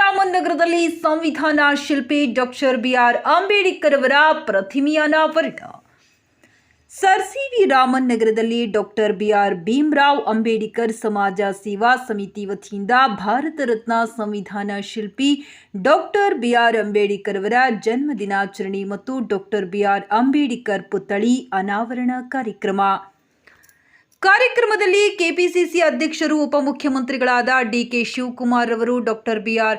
ನಗರದಲ್ಲಿ ಸಂವಿಧಾನ ಶಿಲ್ಪಿ ಡಾಕ್ಟರ್ ಬಿಆರ್ ಅಂಬೇಡ್ಕರ್ ಅವರ ಪ್ರತಿಮೆಯ ಅನಾವರಣ ಸರ್ ಸಿ ವಿ ರಾಮನ್ ನಗರದಲ್ಲಿ ಡಾಕ್ಟರ್ ಬಿಆರ್ ಭೀಮ್ರಾವ್ ಅಂಬೇಡ್ಕರ್ ಸಮಾಜ ಸೇವಾ ಸಮಿತಿ ವತಿಯಿಂದ ಭಾರತ ರತ್ನ ಸಂವಿಧಾನ ಶಿಲ್ಪಿ ಡಾಕ್ಟರ್ ಬಿಆರ್ ಅಂಬೇಡ್ಕರ್ ಅವರ ಜನ್ಮ ದಿನಾಚರಣೆ ಮತ್ತು ಡಾಕ್ಟರ್ ಬಿ ಆರ್ ಅಂಬೇಡ್ಕರ್ ಪುತ್ಥಳಿ ಅನಾವರಣ ಕಾರ್ಯಕ್ರಮ. ಕಾರ್ಯಕ್ರಮದಲ್ಲಿ ಕೆಪಿಸಿಸಿ ಅಧ್ಯಕ್ಷರು, ಉಪಮುಖ್ಯಮಂತ್ರಿಗಳಾದ ಡಿಕೆ ಶಿವಕುಮಾರ್ ಅವರು, ಡಾಕ್ಟರ್ ಬಿಆರ್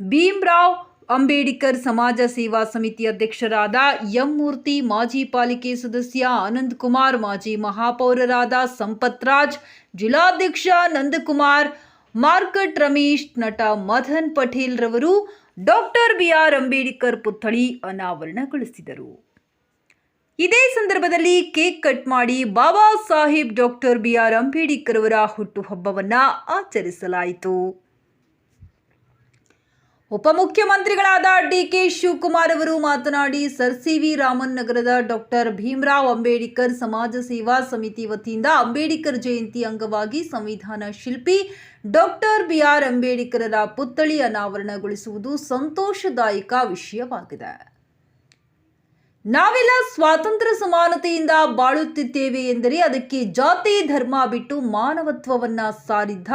ಭೀಮ್ರಾವ್, ಅಂಬೇಡ್ಕರ್ ಸಮಾಜ ಸೇವಾ ಸಮಿತಿ ಅಧ್ಯಕ್ಷರಾದ ಎಂ ಮೂರ್ತಿ, ಮಾಜಿ ಪಾಲಿಕೆ ಸದಸ್ಯ ಆನಂದ್ ಕುಮಾರ್, ಮಾಜಿ ಮಹಾಪೌರರಾದ ಸಂಪತ್ ರಾಜ್ ಜಿಲ್ಲಾಧ್ಯಕ್ಷ ನಂದಕುಮಾರ್, ಮಾರ್ಕಟ್ ರಮೇಶ್, ನಟ ಮಧನ್ ಪಟೇಲ್ ರವರು ಡಾಕ್ಟರ್ ಬಿಆರ್ ಅಂಬೇಡ್ಕರ್ ಪುತ್ಥಳಿ ಅನಾವರಣಗೊಳಿಸಿದರು. ಇದೇ ಸಂದರ್ಭದಲ್ಲಿ ಕೇಕ್ ಕಟ್ ಮಾಡಿ Baba Saheb doctor B R Ambedkar ಅವರ ಹುಟ್ಟುಹಬ್ಬವನ್ನ ಆಚರಿಸಲಾಯಿತು. ಉಪಮುಖ್ಯಮಂತ್ರಿಗಳಾದ ಡಿಕೆ ಶಿವಕುಮಾರ್ ಅವರು ಮಾತನಾಡಿ, ಸರ್ ಸಿ ವಿ ರಾಮನ್ ನಗರದ ಡಾಕ್ಟರ್ ಭೀಮರಾವ್ ಅಂಬೇಡ್ಕರ್ ಸಮಾಜ ಸೇವಾ ಸಮಿತಿ ವತಿಯಿಂದ ಅಂಬೇಡ್ಕರ್ ಜಯಂತಿ ಅಂಗವಾಗಿ ಸಂವಿಧಾನ ಶಿಲ್ಪಿ ಡಾಕ್ಟರ್ ಬಿಆರ್ ಅಂಬೇಡ್ಕರರ ಪುತ್ಥಳಿ ಅನಾವರಣಗೊಳಿಸುವುದು ಸಂತೋಷದಾಯಕ ವಿಷಯವಾಗಿದೆ. ನಾವೆಲ್ಲ ಸ್ವಾತಂತ್ರ್ಯ ಸಮಾನತೆಯಿಂದ ಬಾಳುತ್ತಿದ್ದೇವೆ ಎಂದರೆ ಅದಕ್ಕೆ ಜಾತಿ ಧರ್ಮ ಬಿಟ್ಟು ಮಾನವತ್ವವನ್ನ ಸಾರಿದ್ದ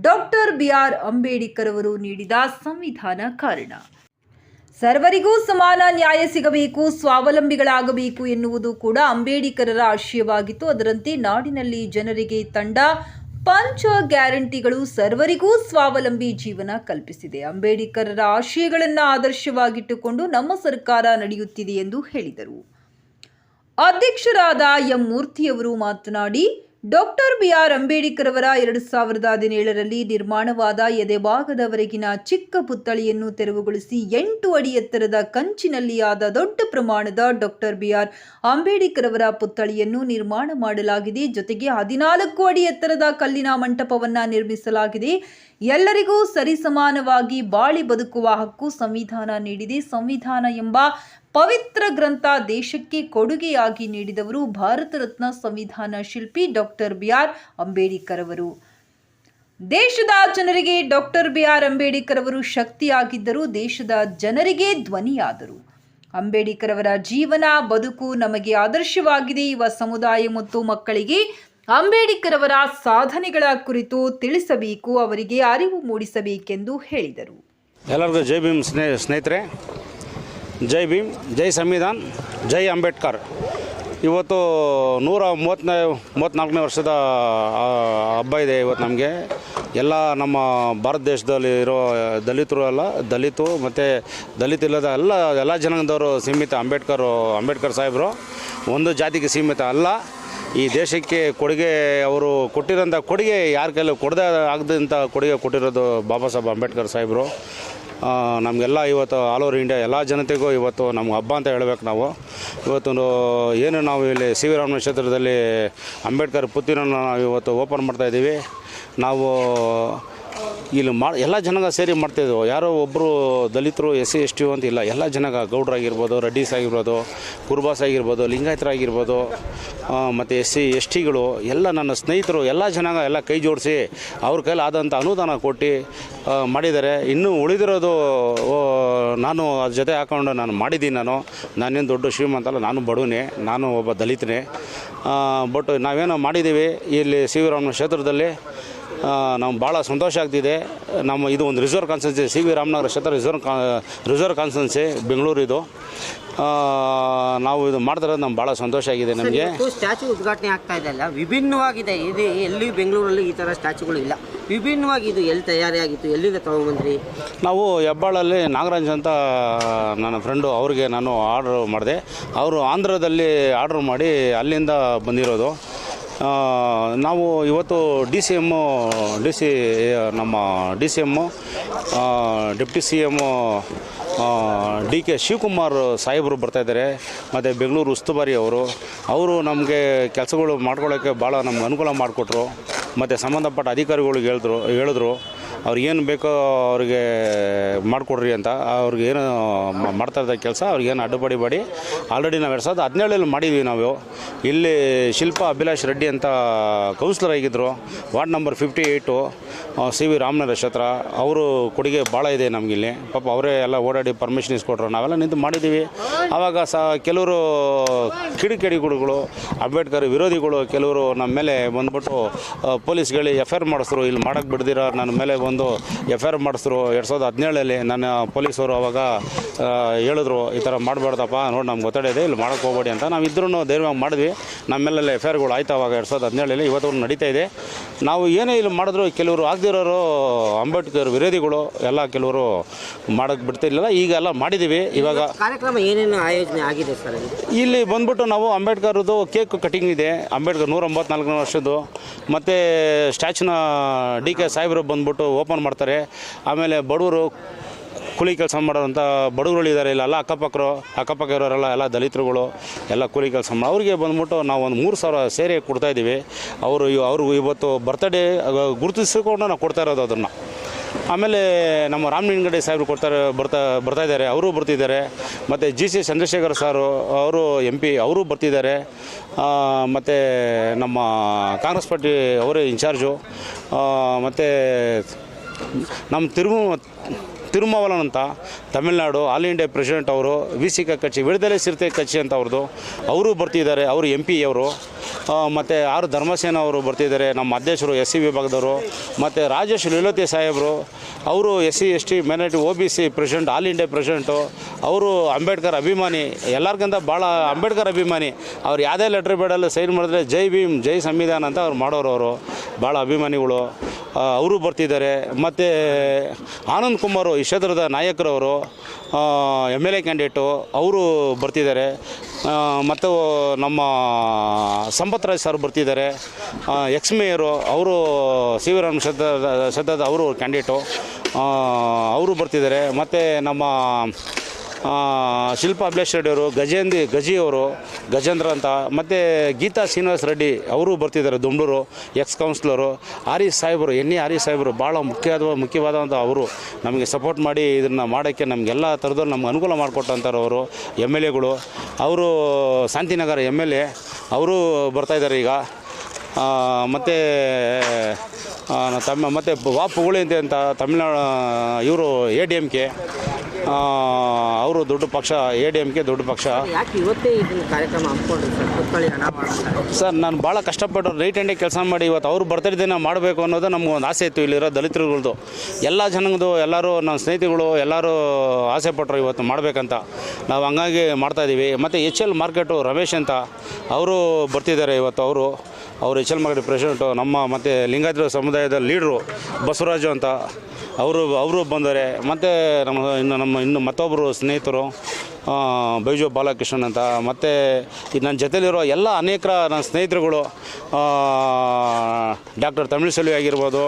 ಡಾಕ್ಟರ್ ಬಿಆರ್ ಅಂಬೇಡ್ಕರ್ ಅವರು ನೀಡಿದ ಸಂವಿಧಾನ ಕಾರಣ. ಸರ್ವರಿಗೂ ಸಮಾನ ನ್ಯಾಯ ಸಿಗಬೇಕು, ಸ್ವಾವಲಂಬಿಗಳಾಗಬೇಕು ಎನ್ನುವುದು ಕೂಡ ಅಂಬೇಡ್ಕರರ ಆಶಯವಾಗಿತ್ತು. ಅದರಂತೆ ನಾಡಿನಲ್ಲಿ ಜನರಿಗೆ ತಂಡ ಪಂಚ ಗ್ಯಾರಂಟಿಗಳು ಸರ್ವರಿಗೂ ಸ್ವಾವಲಂಬಿ ಜೀವನ ಕಲ್ಪಿಸಿದೆ. ಅಂಬೇಡ್ಕರರ ಆಶಯಗಳನ್ನು ಆದರ್ಶವಾಗಿಟ್ಟುಕೊಂಡು ನಮ್ಮ ಸರ್ಕಾರ ನಡೆಯುತ್ತಿದೆ ಎಂದು ಹೇಳಿದರು. ಅಧ್ಯಕ್ಷರಾದ ಎಂ ಮೂರ್ತಿಯವರು ಮಾತನಾಡಿ ಡಾಕ್ಟರ್ ಬಿಆರ್ ಅಂಬೇಡ್ಕರ್ ಅವರ ಎರಡು ಸಾವಿರದ ಹದಿನೇಳರಲ್ಲಿ ನಿರ್ಮಾಣವಾದ ಎದೆಭಾಗದವರೆಗಿನ ಚಿಕ್ಕ ಪುತ್ಥಳಿಯನ್ನು ತೆರವುಗೊಳಿಸಿ ಎಂಟು ಅಡಿ ಎತ್ತರದ ಕಂಚಿನಲ್ಲಿ ಆದ ದೊಡ್ಡ ಪ್ರಮಾಣದ ಡಾಕ್ಟರ್ ಬಿಆರ್ ಅಂಬೇಡ್ಕರ್ ಅವರ ಪುತ್ಥಳಿಯನ್ನು ನಿರ್ಮಾಣ ಮಾಡಲಾಗಿದೆ. ಜೊತೆಗೆ ಹದಿನಾಲ್ಕು ಅಡಿ ಎತ್ತರದ ಕಲ್ಲಿನ ಮಂಟಪವನ್ನು ನಿರ್ಮಿಸಲಾಗಿದೆ. ಎಲ್ಲರಿಗೂ ಸರಿಸಮಾನವಾಗಿ ಬಾಳಿ ಬದುಕುವ ಹಕ್ಕು ಸಂವಿಧಾನ ನೀಡಿದೆ. ಸಂವಿಧಾನ ಎಂಬ ಪವಿತ್ರ ಗ್ರಂಥ ದೇಶಕ್ಕೆ ಕೊಡುಗೆಯಾಗಿ ನೀಡಿದವರು ಭಾರತ ರತ್ನ ಸಂವಿಧಾನ ಶಿಲ್ಪಿ ಡಾಕ್ಟರ್ ಬಿ ಆರ್ ಅಂಬೇಡ್ಕರ್ ಅವರು. ದೇಶದ ಜನರಿಗೆ ಡಾಕ್ಟರ್ ಬಿ ಆರ್ ಅಂಬೇಡ್ಕರ್ ಅವರು ಶಕ್ತಿಯಾಗಿದ್ದರು ದೇಶದ ಜನರಿಗೆ ಧ್ವನಿಯಾದರು. ಅಂಬೇಡ್ಕರ್ ಅವರ ಜೀವನ, ಬದುಕು ನಮಗೆ ಆದರ್ಶವಾಗಿದೆ. ಯುವ ಸಮುದಾಯ ಮತ್ತು ಮಕ್ಕಳಿಗೆ ಅಂಬೇಡ್ಕರ್ ಅವರ ಸಾಧನೆಗಳ ಕುರಿತು ತಿಳಿಸಬೇಕು, ಅವರಿಗೆ ಅರಿವು ಮೂಡಿಸಬೇಕೆಂದು ಹೇಳಿದರು. ಎಲ್ಲರಿಗೂ ಜೈ ಭೀಮ್ ಸ್ನೇ, ಸ್ನೇಹಿತರೆ. ಜೈ ಭೀಮ್, ಜೈ ಸಂವಿಧಾನ್, ಜೈ ಅಂಬೇಡ್ಕರ್. ಇವತ್ತು ನೂರ ಮೂವತ್ತನೇ, ಮೂವತ್ತ್ನಾಲ್ಕನೇ ವರ್ಷದ ಹಬ್ಬ ಇದೆ ಇವತ್ತು ನಮಗೆ. ಎಲ್ಲ ನಮ್ಮ ಭಾರತ ದೇಶದಲ್ಲಿ ಇರೋ ದಲಿತರು ಎಲ್ಲ, ದಲಿತು ಮತ್ತು ದಲಿತ ಇಲ್ಲದ ಎಲ್ಲ ಎಲ್ಲ ಜನಾಂಗದವರು ಸೀಮಿತ ಅಂಬೇಡ್ಕರ್ ಅಂಬೇಡ್ಕರ್ ಸಾಹೇಬರು. ಒಂದು ಜಾತಿಗೆ ಸೀಮಿತ ಅಲ್ಲ. ಈ ದೇಶಕ್ಕೆ ಕೊಡುಗೆ ಅವರು ಕೊಟ್ಟಿರೋಂಥ ಕೊಡುಗೆ ಯಾರ ಕೈಲೂ ಕೊಡದೆ ಆಗದಂಥ ಕೊಡುಗೆ ಕೊಟ್ಟಿರೋದು ಬಾಬಾ ಸಾಹೇಬ್ ಅಂಬೇಡ್ಕರ್ ಸಾಹೇಬರು. ನಮಗೆಲ್ಲ ಇವತ್ತು ಆಲ್ ಓವರ್ ಇಂಡಿಯಾ ಎಲ್ಲ ಜನತೆಗೂ ಇವತ್ತು ನಮ್ಗೆ ಹಬ್ಬ ಅಂತ ಹೇಳಬೇಕು ನಾವು. ಇವತ್ತು ಏನು ನಾವು ಇಲ್ಲಿ ಸಿ ವಿ ರಾಮನ ಕ್ಷೇತ್ರದಲ್ಲಿ ಅಂಬೇಡ್ಕರ್ ಪುತ್ತಿನ ನಾವು ಇವತ್ತು ಓಪನ್ ಮಾಡ್ತಾಯಿದ್ದೀವಿ ನಾವು ಇಲ್ಲಿ ಮಾ ಎಲ್ಲ ಜನಗ ಸೇರಿ ಮಾಡ್ತಾಯಿದ್ವು ಯಾರೋ ಒಬ್ಬರು ದಲಿತರು, ಎಸ್ ಸಿ, ಎಸ್ ಟಿ ಅಂತ ಇಲ್ಲ. ಎಲ್ಲ ಜನಗ ಗೌಡ್ರಾಗಿರ್ಬೋದು, ರೆಡ್ಡಿಸ್ ಆಗಿರ್ಬೋದು ಕುರ್ಬಾಸ್ ಆಗಿರ್ಬೋದು ಲಿಂಗಾಯತರಾಗಿರ್ಬೋದು ಮತ್ತು ಎಸ್ ಸಿ, ಎಸ್ ಟಿಗಳು, ಎಲ್ಲ ನನ್ನ ಸ್ನೇಹಿತರು, ಎಲ್ಲ ಜನಾಂಗ ಎಲ್ಲ ಕೈ ಜೋಡಿಸಿ ಅವ್ರ ಕೈಲಿ ಆದಂಥ ಅನುದಾನ ಕೊಟ್ಟು ಮಾಡಿದ್ದಾರೆ. ಇನ್ನೂ ಉಳಿದಿರೋದು ನಾನು ಅದ್ರ ಜೊತೆ ಹಾಕೊಂಡು ನಾನು ಮಾಡಿದ್ದೀನಿ ನಾನು. ನಾನೇನು ದೊಡ್ಡ ಶ್ರೀಮಂತಲ್ಲ ನಾನು ಬಡವನೇ, ನಾನು ಒಬ್ಬ ದಲಿತನೇ. ಬಟ್ ನಾವೇನೋ ಮಾಡಿದ್ದೀವಿ. ಇಲ್ಲಿ ಸಿ ಕ್ಷೇತ್ರದಲ್ಲಿ ನಮ್ಗೆ ಭಾಳ ಸಂತೋಷ ಆಗ್ತಿದೆ. ನಮ್ಮ ಇದು ಒಂದು reserve constituency C V Ramanagar ಕ್ಷೇತ್ರ ರಿಸರ್ವ್ ಕಾ ರಿಸರ್ವ್ ಕಾನ್ಸ್ಟೆನ್ಸಿ ಬೆಂಗಳೂರು ಇದು ನಾವು ಇದು ಮಾಡ್ತಿರೋದು ನಮ್ಗೆ ಭಾಳ ಸಂತೋಷ ಆಗಿದೆ ನಮಗೆ. ಸ್ಟ್ಯಾಚು ಉದ್ಘಾಟನೆ ಆಗ್ತಾ ಇದೆ ಅಲ್ಲ? ವಿಭಿನ್ನವಾಗಿದೆ. ಇದು ಎಲ್ಲಿ ಬೆಂಗಳೂರಲ್ಲಿ ಈ ಥರ ಸ್ಟ್ಯಾಚುಗಳು ಇಲ್ಲ. ವಿಭಿನ್ನವಾಗಿ ಇದು ಎಲ್ಲಿ ತಯಾರಿ ಆಗಿತ್ತು? ಎಲ್ಲಿಂದ ತಗೊಂಡ್ಬಂದ್ರಿ ನಾವು ಹೆಬ್ಬಾಳಲ್ಲಿ ನಾಗರಾಜ್ ಅಂತ ನನ್ನ ಫ್ರೆಂಡು ಅವ್ರಿಗೆ ನಾನು ಆರ್ಡ್ರ್ ಮಾಡಿದೆ. ಅವರು ಆಂಧ್ರದಲ್ಲಿ ಆರ್ಡ್ರ್ ಮಾಡಿ ಅಲ್ಲಿಂದ ಬಂದಿರೋದು. ನಾವು ಇವತ್ತು D C M D C ನಮ್ಮ D C M deputy C M D K Shivakumar ಸಾಹೇಬರು ಬರ್ತಾಯಿದ್ದಾರೆ ಮತ್ತು ಬೆಂಗಳೂರು ಉಸ್ತುವಾರಿ ಅವರು. ಅವರು ನಮಗೆ ಕೆಲಸಗಳು ಮಾಡ್ಕೊಳ್ಳೋಕ್ಕೆ ಭಾಳ ನಮ್ಗೆ ಅನುಕೂಲ ಮಾಡಿಕೊಟ್ರು. ಮತ್ತು ಸಂಬಂಧಪಟ್ಟ ಅಧಿಕಾರಿಗಳಿಗೆ ಹೇಳಿದ್ರು ಹೇಳಿದ್ರು. ಅವ್ರಿಗೇನು ಬೇಕೋ ಅವ್ರಿಗೆ ಮಾಡಿಕೊಡ್ರಿ ಅಂತ. ಅವ್ರಿಗೆ ಏನು ಮ- ಮಾಡ್ತಾ ಇದ್ದ ಕೆಲಸ ಅವ್ರಿಗೇನು ಅಡ್ಡುಪಡಿ ಮಾಡಿ ಆಲ್ರೆಡಿ ನಾವು ಎರಡು ಸಾವಿರದ ಹದಿನೇಳಲ್ಲಿ ಮಾಡಿದ್ವಿ ನಾವು. ಇಲ್ಲಿ ಶಿಲ್ಪ ಅಭಿಲಾಷ್ ರೆಡ್ಡಿ ಅಂತ ಕೌನ್ಸಿಲರ್ ಆಗಿದ್ದರು ward number fifty eight C V Ramanagar ಹತ್ರ ಅವರು ಕೊಡುಗೆ ಭಾಳ ಇದೆ ನಮಗಿಲ್ಲಿ ಪಾಪ ಅವರೇ ಎಲ್ಲ ಓಡಾಡಿ ಪರ್ಮಿಷನ್ ಇಸ್ಕೊಟ್ರು. ನಾವೆಲ್ಲ ನಿಂತು ಮಾಡಿದ್ದೀವಿ. ಆವಾಗ ಸಹ ಕೆಲವರು ಕಿಡಿಕಿಡಿಗಳು ಅಂಬೇಡ್ಕರ್ ವಿರೋಧಿಗಳು, ಕೆಲವರು ನಮ್ಮ ಮೇಲೆ ಬಂದ್ಬಿಟ್ಟು ಪೊಲೀಸ್ಗಳಿಗೆ ಪೊಲೀಸ್ಗಳು ಎಫ್ ಐ ಆರ್ ಮಾಡಿಸ್ರು. ಇಲ್ಲಿ ಮಾಡೋಕ್ಕೆ ಬಿಡ್ದಿರೋ ನನ್ನ ಮೇಲೆ ಬಂದು ಎಫ್ ಐ ಆರ್ ಮಾಡಿಸಿದ್ರು. ಎರಡು ಸಾವಿರದ ಹದಿನೇಳಲ್ಲಿ ನನ್ನ ಪೊಲೀಸರು ಅವಾಗ ಹೇಳಿದ್ರು ಈ ಥರ ಮಾಡಬಾರ್ದಪ್ಪ ನೋಡಿ ನಮ್ಗೆ ಗೊತ್ತಾಡಿದೆ ಇದೆ ಇಲ್ಲಿ ಮಾಡೋಕ್ಕೆ ಹೋಗ್ಬೇಡಿ ಅಂತ. ನಾವು ಇದ್ರೂ ಧೈರ್ಯವಾಗಿ ಮಾಡಿದ್ವಿ. ನಮ್ಮ ಮೇಲೆಲ್ಲ ಎಫ್ ಐ ಆರ್ಗಳು ಆಯ್ತು ಅವಾಗ ಎರಡು ಸಾವಿರದ ಹದಿನೇಳಲ್ಲಿ ಇವತ್ತು ನಡೀತಾ ಇದೆ. ನಾವು ಏನೇ ಇಲ್ಲಿ ಮಾಡಿದ್ರು ಕೆಲವರು ಆಗದಿರೋರು ಅಂಬೇಡ್ಕರ್ ವಿರೋಧಿಗಳು ಎಲ್ಲ ಕೆಲವರು ಮಾಡೋಕ್ಕೆ ಬಿಡ್ತಿರ್ಲಿಲ್ಲ. ಈಗ ಎಲ್ಲ ಮಾಡಿದ್ದೀವಿ ಇವಾಗ ಕಾರ್ಯಕ್ರಮ ಏನೇನು ಆಯೋಜನೆ ಆಗಿದೆ ಸರ್ ಇಲ್ಲಿ ಇಲ್ಲಿ ಬಂದ್ಬಿಟ್ಟು ನಾವು ಅಂಬೇಡ್ಕರ್ದು ಕೇಕ್ ಕಟಿಂಗ್ ಇದೆ. ಅಂಬೇಡ್ಕರ್ ನೂರ ಒಂಬತ್ನಾಲ್ಕನೇ ವರ್ಷದ್ದು. ಮತ್ತು ಸ್ಟ್ಯಾಚ್ಯೂನ ಡಿ ಕೆ ಸಾಹೇಬ್ರು ಬಂದ್ಬಿಟ್ಟು ಓಪನ್ ಮಾಡ್ತಾರೆ. ಆಮೇಲೆ ಬಡವರು ಕೂಲಿ ಕೆಲಸ ಮಾಡೋರಂಥ ಬಡವರುಗಳಿದ್ದಾರೆ ಇಲ್ಲ ಎಲ್ಲ ಅಕ್ಕಪಕ್ಕರು, ಅಕ್ಕಪಕ್ಕ ಇರೋರೆಲ್ಲ, ಎಲ್ಲ ದಲಿತರುಗಳು, ಎಲ್ಲ ಕೂಲಿ ಕೆಲಸ ಮಾಡೋ, ಅವ್ರಿಗೆ ಬಂದ್ಬಿಟ್ಟು ನಾವು ಒಂದು ಮೂರು ಸಾವಿರ ಸೇರಿ ಕೊಡ್ತಾ ಇದ್ದೀವಿ. ಅವರು ಅವ್ರಿಗೂ ಇವತ್ತು ಬರ್ತಡೇ ಗುರುತಿಸಿಕೊಂಡು ನಾವು ಕೊಡ್ತಾ ಇರೋದು ಅದನ್ನು ಆಮೇಲೆ ನಮ್ಮ ರಾಮಲಿಂಗಡೆ ಸಾಹೇಬರು ಕೊಡ್ತಾರೆ, ಬರ್ತಾ ಬರ್ತಾ ಇದ್ದಾರೆ, ಅವರು ಬರ್ತಿದ್ದಾರೆ. ಮತ್ತು ಜಿ ಸಿ ಚಂದ್ರಶೇಖರ್ ಸಾರು, ಅವರು ಎಂ ಪಿ, ಅವರು ಬರ್ತಿದ್ದಾರೆ. ಮತ್ತು ನಮ್ಮ ಕಾಂಗ್ರೆಸ್ ಪಾರ್ಟಿ ಅವರೇ ಇನ್ಚಾರ್ಜು. ಮತ್ತು ನಮ್ಮ ತಿರುಮು, ತಿರುಮಾವಲನ್ ಅಂತ ತಮಿಳ್ನಾಡು ಆಲ್ ಇಂಡಿಯಾ ಪ್ರೆಸಿಡೆಂಟ್ ಅವರು, ವಿ ಸಿ ಕಚ್ಚಿ ವಿಡುದಲೆ ಸಿರ್ತೆ ಕಚ್ಚಿ ಅಂತ ಅವ್ರದ್ದು. ಅವರು ಬರ್ತಿದ್ದಾರೆ, ಅವರು ಎಂ ಪಿ ಅವರು. ಮತ್ತು ಆರ್ ಧರ್ಮಸೇನ ಅವರು ಬರ್ತಿದ್ದಾರೆ. ನಮ್ಮ ಅಧ್ಯಕ್ಷರು ಎಸ್ ಸಿ ವಿಭಾಗದವರು, ಮತ್ತು ರಾಜೇಶ್ ಲೀಲೋತಿ ಸಾಹೇಬರು, ಅವರು S C, S T minority O B C president all India president ಅವರು ಅಂಬೇಡ್ಕರ್ ಅಭಿಮಾನಿ, ಎಲ್ಲರಿಗಿಂತ ಭಾಳ ಅಂಬೇಡ್ಕರ್ ಅಭಿಮಾನಿ. ಅವ್ರು ಯಾವುದೇ ಲೆಟ್ರ್ ಬೇಡಲ್ಲಿ ಸೈನ್ ಮಾಡಿದ್ರೆ ಜೈ ಭೀಮ್, ಜೈ ಸಂವಿಧಾನ ಅಂತ ಅವ್ರು ಮಾಡೋರು ಅವರು. ಭಾಳ ಅಭಿಮಾನಿಗಳು. ಅವರು ಬರ್ತಿದ್ದಾರೆ. ಮತ್ತು ಆನಂದ್ ಕುಮಾರು ಈ ಕ್ಷೇತ್ರದ ನಾಯಕರವರು ಎಂ ಎಲ್ ಎ ಕ್ಯಾಂಡಿಡೇಟು ಅವರು ಬರ್ತಿದ್ದಾರೆ. ಮತ್ತು ನಮ್ಮ ಸಂಪತ್ ರಾಜ್ ಸರ್ ಬರ್ತಿದ್ದಾರೆ. ಎಕ್ಸ್ ಮೇಯರು ಅವರು ಸಿ ವಿ ರಾಮ್ ಕ್ಷೇತ್ರದ ಅವರು ಕ್ಯಾಂಡಿಡೇಟು ಅವರು ಬರ್ತಿದ್ದಾರೆ. ಮತ್ತು ನಮ್ಮ ಶಿಲ್ಪಾ ಅಭಿಲಾಷ್ ರೆಡ್ಡಿ ಅವರು ಗಜೇಂದಿ ಗಜಿಯವರು ಗಜೇಂದ್ರ ಅಂತ, ಮತ್ತು ಗೀತಾ ಶ್ರೀನಿವಾಸ್ ರೆಡ್ಡಿ ಅವರು ಬರ್ತಿದ್ದಾರೆ ದುಂಡೂರು ಎಕ್ಸ್ ಕೌನ್ಸಿಲರು ಆರಿ ಸಾಹೇಬರು ಎಣ್ಣೆ ಆರಿ ಸಾಹೇಬರು ಭಾಳ ಮುಖ್ಯವಾದ ಮುಖ್ಯವಾದಂಥ ಅವರು ನಮಗೆ ಸಪೋರ್ಟ್ ಮಾಡಿ ಇದನ್ನು ಮಾಡೋಕ್ಕೆ ನಮಗೆಲ್ಲ ಥರದವ್ರು ನಮ್ಗೆ ಅನುಕೂಲ ಮಾಡಿಕೊಟ್ಟಂಥವ್ರು ಅವರು, ಎಂ ಎಲ್ ಎಗಳು. ಅವರು ಶಾಂತಿನಗರ ಎಂ ಎಲ್ ಎ, ಅವರು ಬರ್ತಾಯಿದ್ದಾರೆ ಈಗ. ಮತ್ತು ತಮ್ಮ, ಮತ್ತು ವಾ ಅಂತ ತಮಿಳ್ನಾಡು ಇವರು ಎ ಡಿ ಎಂ ಕೆ. ಅವರು ದೊಡ್ಡ ಪಕ್ಷ ಎ ಡಿ ಎಂ ಕೆ ದೊಡ್ಡ ಪಕ್ಷ. ಸರ್ ನಾನು ಭಾಳ ಕಷ್ಟಪಟ್ಟು ರೈಟ್ ಹ್ಯಾಂಡೇ ಕೆಲಸ ಮಾಡಿ ಇವತ್ತು ಅವ್ರು ನಾ ಮಾಡಬೇಕು ಅನ್ನೋದು ನಮ್ಗೆ ಒಂದು ಆಸೆ ಇತ್ತು ಇಲ್ಲಿರೋ ದಲಿತರುಗಳದ್ದು ಎಲ್ಲ ಜನಾಂಗದ್ದು ಎಲ್ಲರೂ ನನ್ನ ಸ್ನೇಹಿತಗಳು ಎಲ್ಲರೂ ಆಸೆ ಪಟ್ಟರು ಇವತ್ತು ಮಾಡಬೇಕಂತ. ನಾವು ಹಂಗಾಗಿ ಮಾಡ್ತಾಯಿದ್ದೀವಿ ಮತ್ತು ಎಚ್ ಎಲ್ ಮಾರ್ಕೆಟು ರಮೇಶ್ ಅಂತ ಅವರು ಬರ್ತಿದ್ದಾರೆ ಇವತ್ತು ಅವರು. ಅವರು ಎಚ್ ಎಲ್ ಮಾರ್ಕೆಟ್ ಪ್ರೆಸಿಡೆಂಟು ನಮ್ಮ ಮತ್ತು ಲಿಂಗಾಯತ ಸಮುದಾಯದ ಲೀಡ್ರು ಬಸವರಾಜು ಅಂತ. ಅವರು ಅವರು ಬಂದರೆ ಮತ್ತು ನಮ್ಮ ಇನ್ನು ನಮ್ಮ ಇನ್ನು ಮತ್ತೊಬ್ಬರು ಸ್ನೇಹಿತರು ಬೈಜು ಬಾಲಕೃಷ್ಣನ್ ಅಂತ. ಮತ್ತು ನನ್ನ ಜೊತೆಲಿರೋ ಎಲ್ಲ ಅನೇಕ ನನ್ನ ಸ್ನೇಹಿತರುಗಳು ಡಾಕ್ಟರ್ ತಮಿಳ್ ಸೆಲ್ವಿ ಆಗಿರ್ಬೋದು,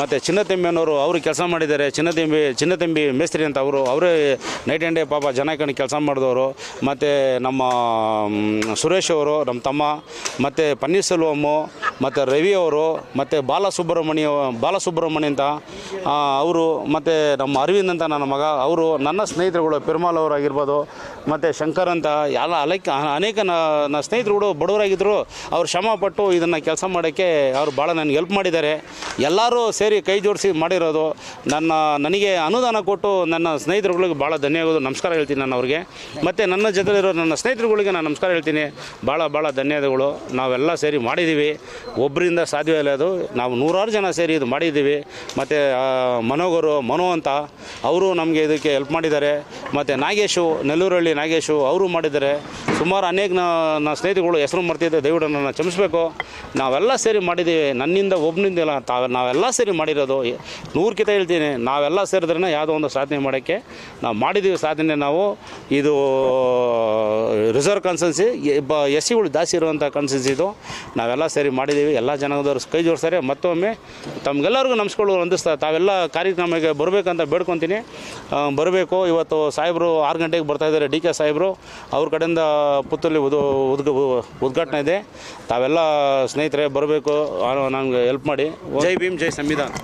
ಮತ್ತು ಚಿನ್ನತೆಂಬಿಯನವರು ಅವರು ಕೆಲಸ ಮಾಡಿದ್ದಾರೆ. ಚಿನ್ನತೆಂಬಿ ಚಿನ್ನತೆಂಬಿ ಮೇಸ್ತ್ರಿ ಅಂತ ಅವರು, ಅವರೇ ನೈಟ್ ಆ್ಯಂಡ್ ಡೇ ಪಾಪ ಜನ ಕೆಲಸ ಮಾಡಿದವರು. ಮತ್ತು ನಮ್ಮ ಸುರೇಶ್ ಅವರು ನಮ್ಮ ತಮ್ಮ, ಮತ್ತು ಪನ್ನೀರ್ಸೆಲ್ವಮ್ಮು ಮತ್ತು ರವಿ ಅವರು, ಮತ್ತು ಬಾಲಸುಬ್ರಹ್ಮಣ್ಯ ಬಾಲಸುಬ್ರಹ್ಮಣ್ಯ ಅಂತ ಅವರು, ಮತ್ತು ನಮ್ಮ ಅರವಿಂದ್ ಅಂತ ನನ್ನ ಮಗ, ಅವರು ನನ್ನ ಸ್ನೇಹಿತರುಗಳು ಪೆರುಮಾಲ್ ಅವರು ಆಗಿರ್ಬೋದು ಮತ್ತು ಶಂಕರ್ ಅಂತ ಎಲ್ಲ ಅಲೈಕ್ ಅನೇಕ ನನ್ನ ಸ್ನೇಹಿತರುಗಳು ಬಡವರಾಗಿದ್ದರು ಅವ್ರು ಶ್ರಮಪಟ್ಟು ಇದನ್ನು ಕೆಲಸ ಮಾಡೋಕ್ಕೆ ಅವರು ಭಾಳ ನನಗೆ ಹೆಲ್ಪ್ ಮಾಡಿದ್ದಾರೆ. ಎಲ್ಲರೂ ಸೇರಿ ಕೈ ಜೋಡಿಸಿ ಮಾಡಿರೋದು, ನನ್ನ, ನನಗೆ ಅನುದಾನ ಕೊಟ್ಟು ನನ್ನ ಸ್ನೇಹಿತರುಗಳಿಗೆ ಭಾಳ ಧನ್ಯವಾದ ನಮಸ್ಕಾರ ಹೇಳ್ತೀನಿ ನಾನು ಅವ್ರಿಗೆ. ಮತ್ತು ನನ್ನ ಜೊತೆಲಿರೋ ನನ್ನ ಸ್ನೇಹಿತರುಗಳಿಗೆ ನಾನು ನಮಸ್ಕಾರ ಹೇಳ್ತೀನಿ. ಭಾಳ ಭಾಳ ಧನ್ಯವಾದಗಳು. ನಾವೆಲ್ಲ ಸೇರಿ ಮಾಡಿದ್ದೀವಿ. ಒಬ್ಬರಿಂದ ಸಾಧ್ಯವಿಲ್ಲ ಅದು. ನಾವು ನೂರಾರು ಜನ ಸೇರಿ ಇದು ಮಾಡಿದ್ದೀವಿ. ಮತ್ತು ಮನೋಗರು ಮನೋ ಅಂತ, ಅವರು ನಮಗೆ ಇದಕ್ಕೆ ಹೆಲ್ಪ್ ಮಾಡಿದ್ದಾರೆ. ಮತ್ತು ನಾಗೇಶು ನೆಲ್ಲೂರಳ್ಳಿ ನಾಗೇಶು ಅವರು ಮಾಡಿದ್ದಾರೆ. ಸುಮಾರು ಅನೇಕ ನನ್ನ ಸ್ನೇಹಿತರುಗಳು ಹೆಸರು ಮರ್ತಿದ್ದೆ ದಯವಿಟ್ಟು ನನ್ನ ಕ್ಷಮಿಸಬೇಕು. ನಾವೆಲ್ಲ ಸೇರಿ ಮಾಡಿದ್ದೀವಿ. ನನ್ನಿಂದ ಒಬ್ಬನಿಂದ ಇಲ್ಲ. ತಾವು ನಾವೆಲ್ಲ ಸೇರಿ ಮಾಡಿರೋದು. ನೂರಕ್ಕಿಂತ ಹೇಳ್ತೀನಿ. ನಾವೆಲ್ಲ ಸೇರಿದ್ರೆ ಯಾವುದೋ ಒಂದು ಸಾಧನೆ ಮಾಡೋಕ್ಕೆ ನಾವು ಮಾಡಿದ್ದೀವಿ ಸಾಧನೆ ನಾವು. ಇದು, ರಿಸರ್ವ್ ಕನ್ಸನ್ಸಿ ಬ ಎಸ್ ಸಿಗಳು ಜಾಸ್ತಿ ಇರುವಂಥ ಕನ್ಸನ್ಸಿ ಇದು. ನಾವೆಲ್ಲ ಸೇರಿ ಮಾಡಿದ್ದೀವಿ. ಎಲ್ಲ ಜನದವರು ಕೈ ಜೋಡಿಸ್ತಾರೆ. ಮತ್ತೊಮ್ಮೆ ತಮಗೆಲ್ಲರಿಗೂ ನಮಸ್ಕೊಳ್ಳೋ ಹೊಂದಿಸ್ತಾರೆ ತಾವೆಲ್ಲ ಕಾರ್ಯಕ್ರಮಕ್ಕೆ ಬರಬೇಕಂತ ಬೇಡ್ಕೊತೀನಿ. ಬರಬೇಕು. ಇವತ್ತು ಸಾಹೇಬರು ಆರು ಗಂಟೆಗೆ ಬರ್ತಾ ಇದ್ದಾರೆ. ಡಿ ಕೆ ಸಾಹೇಬರು. ಅವ್ರ ಕಡೆಯಿಂದ ಪುತ್ತೂರಲ್ಲಿ ಉದ್ ಉದ್ಘ ಉದ್ಘಾಟನೆ ಇದೆ. ತಾವೆಲ್ಲ ಸ್ನೇಹಿತರೆ ಬರಬೇಕು. ನನಗೆ ಹೆಲ್ಪ್ ಮಾಡಿ. ಜೈ ಭೀಮ್, ಜೈ ಸಂವಿಧಾನ್.